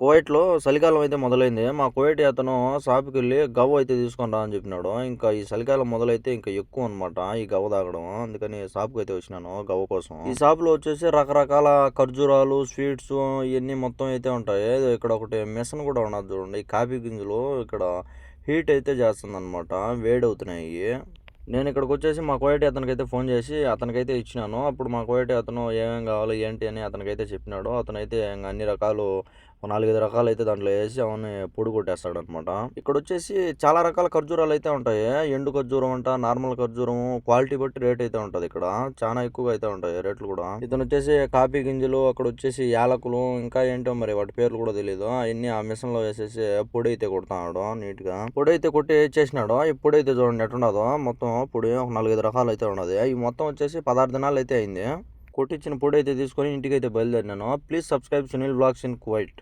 కువైట్లో చలికాలం అయితే మొదలైంది. మా కువైట్ అతను షాప్కి వెళ్ళి గవ్వ అయితే తీసుకొని రా అని చెప్పినాడు. ఇంకా ఈ చలికాలం మొదలైతే ఇంకా ఎక్కువ అనమాట ఈ గవ్వ తాగడం. అందుకని షాప్కి అయితే వచ్చినాను గవ్వ కోసం. ఈ షాప్లో వచ్చేసి రకరకాల ఖర్జూరాలు స్వీట్స్ ఇవన్నీ మొత్తం అయితే ఉంటాయి. ఇక్కడ ఒకటి మిషన్ కూడా ఉన్నది చూడండి. కాఫీ గింజలు ఇక్కడ హీట్ అయితే చేస్తుంది అనమాట వేడి అవుతున్నాయి. నేను ఇక్కడికి వచ్చేసి మా కోయటి అతనికైతే ఫోన్ చేసి అతనికైతే ఇచ్చినాను. అప్పుడు మా కోయటి అతను ఏమేమి కావాలి ఏంటి అని అతనికైతే చెప్పినాడు. అతనైతే అన్ని రకాలు నాలుగైదు రకాలు అయితే దాంట్లో వేసి అవన్నీ పొడి కొట్టేస్తాడు అనమాట ఇక్కడ వచ్చేసి చాలా రకాల ఖర్జూరాలు అయితే ఉంటాయి. ఎండు ఖర్జూరం అంట నార్మల్ ఖర్జూరం క్వాలిటీ బట్టి రేట్ అయితే ఉంటుంది ఇక్కడ. చాలా ఎక్కువగా అయితే ఉంటాయి రేట్లు కూడా. ఇతను వచ్చేసి కాఫీ గింజలు అక్కడ వచ్చేసి యాలకులు ఇంకా ఏంటో మరి వాటి పేర్లు కూడా తెలియదు అవన్నీ ఆ మిషన్లో వేసేసి పొడి అయితే కొడుతున్నాడు నీట్గా పొడి అయితే కొట్టి చేసినాడు. ఈ పొడి అయితే చూడండి ఎట్టున్నదో మొత్తం పొడి ఒక నాలుగైదు రకాలు అయితే ఉన్నది. ఈ మొత్తం వచ్చేసి పదహారు దినాలు అయితే అయింది. కొట్టించిన పొడి అయితే తీసుకొని ఇంటికి అయితే బయలుదేరినాను. Please subscribe Sunil vlogs in Kuwait.